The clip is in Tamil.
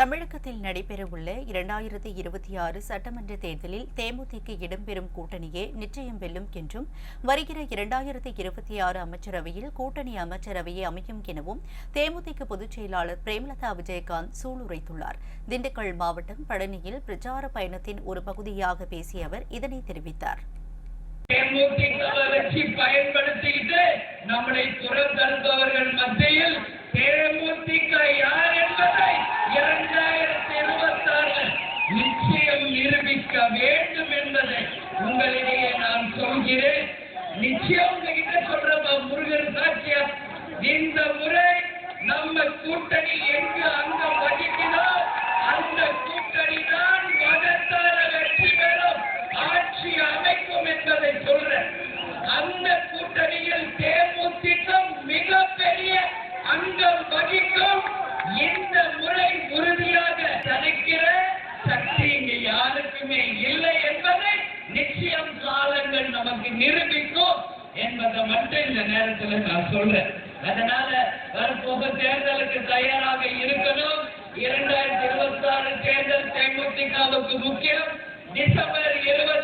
தமிழகத்தில் நடைபெறவுள்ள இரண்டாயிரத்தி இருபத்தி ஆறு சட்டமன்ற தேர்தலில் தேமுதிக இடம்பெறும் கூட்டணியே நிச்சயம் வெல்லும் என்றும் வருகிற இரண்டாயிரத்தி இருபத்தி ஆறு அமைச்சரவையில் கூட்டணி அமைச்சரவையே அமையும் எனவும் தேமுதிக பொதுச் செயலாளர் பிரேமலதா விஜயகாந்த் சூளுரைத்துள்ளார். திண்டுக்கல் மாவட்டம் பழனியில் பிரச்சார பயணத்தின் ஒரு பகுதியாக பேசிய அவர் இதனை தெரிவித்தார். பயன்படுத்திட்டு நம்மளை மத்தியில் நிரூபிக்க வேண்டும் என்பதை உங்களிடையே நான் சொல்கிறேன். நிச்சயம் உங்ககிட்ட சொல்ற முருகன் சாட்சியா? இந்த முறை நம்ம கூட்டணி எங்கு யாருக்குமே இல்லை என்பதை நிச்சயம் காலங்கள் நமக்கு நிரூபிக்கும் என்பதை மட்டும் இந்த நேரத்தில் நான் சொல்றேன். அதனால வரப்போக தேர்தலுக்கு தயாராக இருக்கணும். இரண்டாயிரத்தி இருபத்தி ஆறு தேர்தல் தேமுதிகவுக்கு முக்கியம். டிசம்பர் இருபத்தி